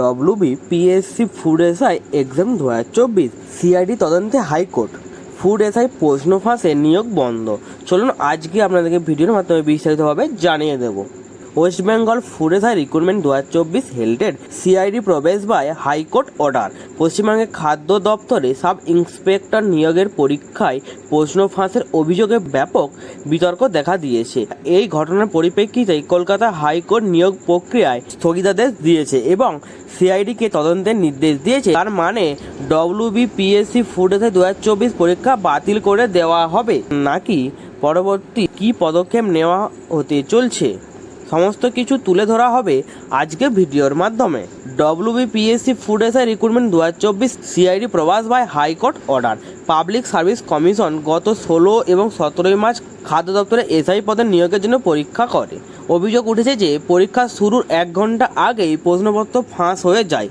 WB PSC food SI exam দু হাজার চব্বিশ সিআইডি তদন্তে হাইকোর্ট। ফুড এসআই প্রশ্ন ফাঁসে নিয়োগ বন্ধ। চলুন আজকে আপনাদেরকে ভিডিওর মাধ্যমে বিস্তারিতভাবে জানিয়ে দেবো। West Bengal food SI recruitment দু হাজার চব্বিশ হেল্টেড সিআইডি প্রবেশ বাই হাইকোর্ট অর্ডার পশ্চিমবঙ্গের খাদ্য দপ্তরে সাব ইন্সপেক্টর নিয়োগের পরীক্ষায় প্রশ্ন ফাঁসের অভিযোগে ব্যাপক বিতর্ক দেখা দিয়েছে। এই ঘটনার পরিপ্রেক্ষিতে কলকাতা হাইকোর্ট নিয়োগ প্রক্রিয়ায় স্থগিতাদেশ দিয়েছে এবং সিআইডিকে তদন্তের নির্দেশ দিয়েছে। তার মানে ডব্লিউবিপিএসসি ফুড এসআই দু হাজার চব্বিশ পরীক্ষা বাতিল করে দেওয়া হবে। নাকি পরবর্তী কি পদক্ষেপ নেওয়া হতে চলছে? সমস্ত কিছু তুলে ধরা হবে আজকে ভিডিওর মাধ্যমে। ডব্লিউবিপিএসসি ফুড এসআই রিক্রুটমেন্ট দু হাজার চব্বিশ সিআইডি প্রবাস by high court order public service commission গত ষোলো এবং সতেরোই মার্চ খাদ্য দপ্তরে এসআই পদের নিয়োগের জন্য পরীক্ষা করে। অভিযোগ উঠেছে যে পরীক্ষা শুরুর এক ঘণ্টা আগেই প্রশ্নপত্র ফাঁস হয়ে যায়।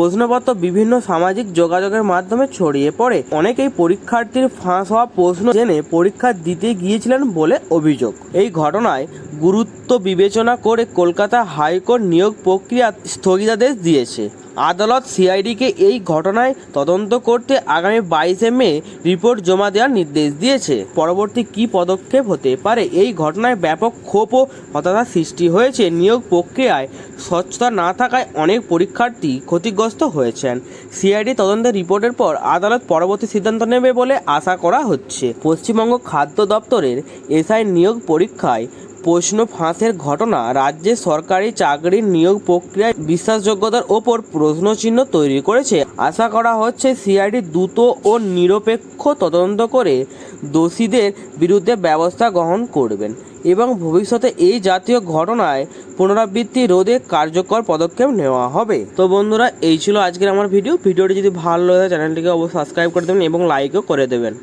প্রশ্নপত্র বিভিন্ন সামাজিক যোগাযোগের মাধ্যমে ছড়িয়ে পড়ে। অনেকেই পরীক্ষার্থীর ফাঁস হওয়া প্রশ্ন জেনে পরীক্ষা দিতে গিয়েছিলেন বলে অভিযোগ। এই ঘটনায় গুরুত্ব বিবেচনা করে কলকাতা হাইকোর্ট নিয়োগ প্রক্রিয়া স্থগিতাদেশ দিয়েছে। আদালত সিআইডিকে এই ঘটনায় তদন্ত করতে আগামী বাইশে মে রিপোর্ট জমা দেওয়ার নির্দেশ দিয়েছে। পরবর্তী কী পদক্ষেপ হতে পারে এই ঘটনায় ব্যাপক ক্ষোভ ও হতাশার সৃষ্টি হয়েছে। নিয়োগ প্রক্রিয়ায় স্বচ্ছতা না থাকায় অনেক পরীক্ষার্থী ক্ষতিগ্রস্ত হয়েছেন। সিআইডি তদন্তের রিপোর্টের পর আদালত পরবর্তী সিদ্ধান্ত নেবে বলে আশা করা হচ্ছে। পশ্চিমবঙ্গ খাদ্য দপ্তরের এসআই নিয়োগ পরীক্ষায় প্রশ্ন ফাঁসের ঘটনা রাজ্যে সরকারি চাকরির নিয়োগ প্রক্রিয়ায় বিশ্বাসযোগ্যতার ওপর প্রশ্নচিহ্ন তৈরি করেছে। আশা করা হচ্ছে সিআইডি দ্রুত ও নিরপেক্ষ তদন্ত করে দোষীদের বিরুদ্ধে ব্যবস্থা গ্রহণ করবেন এবং ভবিষ্যতে এই জাতীয় ঘটনায় পুনরাবৃত্তি রোধে কার্যকর পদক্ষেপ নেওয়া হবে। তো বন্ধুরা, এই ছিল আজকের আমার ভিডিও। ভিডিওটি যদি ভালো লাগে, চ্যানেলটিকে অবশ্যই সাবস্ক্রাইব করে দেবেন এবং লাইকও করে দেবেন।